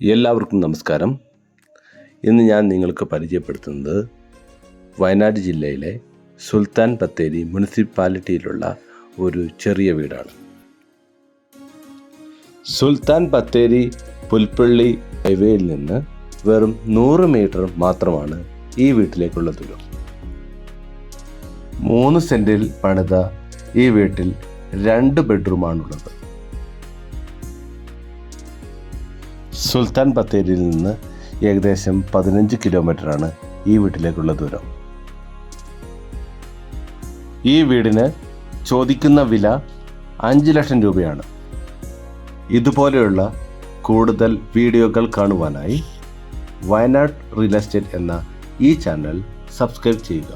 എല്ലാവർക്കും നമസ്കാരം. ഇന്ന് ഞാൻ നിങ്ങൾക്ക് പരിചയപ്പെടുത്തുന്നത് വയനാട് ജില്ലയിലെ സുൽത്താൻ ബത്തേരി മുനിസിപ്പാലിറ്റിയിലുള്ള ഒരു ചെറിയ വീടാണ്. സുൽത്താൻ ബത്തേരി പുൽപ്പള്ളി ഹൈവേയിൽ നിന്ന് വെറും നൂറ് മീറ്റർ മാത്രമാണ് ഈ വീട്ടിലേക്കുള്ള ദൂരം. മൂന്ന് സെന്റിൽ പണിത ഈ വീട്ടിൽ രണ്ട് ബെഡ്റൂമാണുള്ളത്. സുൽത്താൻ ബത്തേരിയിൽ നിന്ന് ഏകദേശം പതിനഞ്ച് കിലോമീറ്ററാണ് ഈ വീട്ടിലേക്കുള്ള ദൂരം. ഈ വീടിന് ചോദിക്കുന്ന വില അഞ്ച് ലക്ഷം രൂപയാണ്. ഇതുപോലെയുള്ള കൂടുതൽ വീഡിയോകൾ കാണുവാനായി വയനാട് റിയൽ എസ്റ്റേറ്റ് എന്ന ഈ ചാനൽ സബ്സ്ക്രൈബ് ചെയ്യുക.